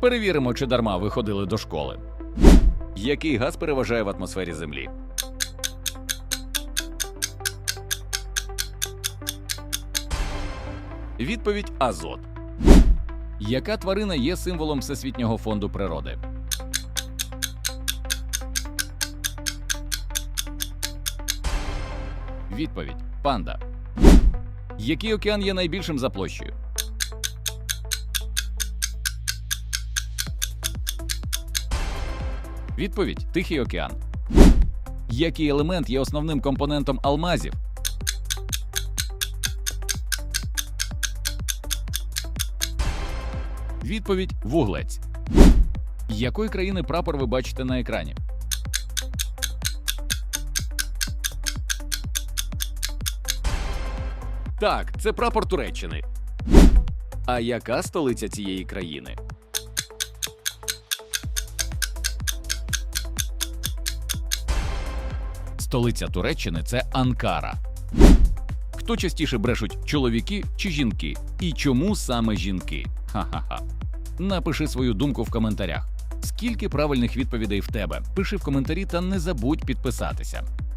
Перевіримо, чи дарма ви ходили до школи. Який газ переважає в атмосфері Землі? Відповідь Азот. Яка тварина є символом Всесвітнього фонду природи? Відповідь Панда. Який океан є найбільшим за площею? Відповідь Тихий океан. Який елемент є основним компонентом алмазів? Відповідь вуглець. Якої країни прапор ви бачите на екрані? Так, це прапор Туреччини. А яка столиця цієї країни? Столиця Туреччини це Анкара. Хто частіше брешуть чоловіки чи жінки? І чому саме жінки? Ха-ха-ха. Напиши свою думку в коментарях. Скільки правильних відповідей в тебе? Пиши в коментарі та не забудь підписатися.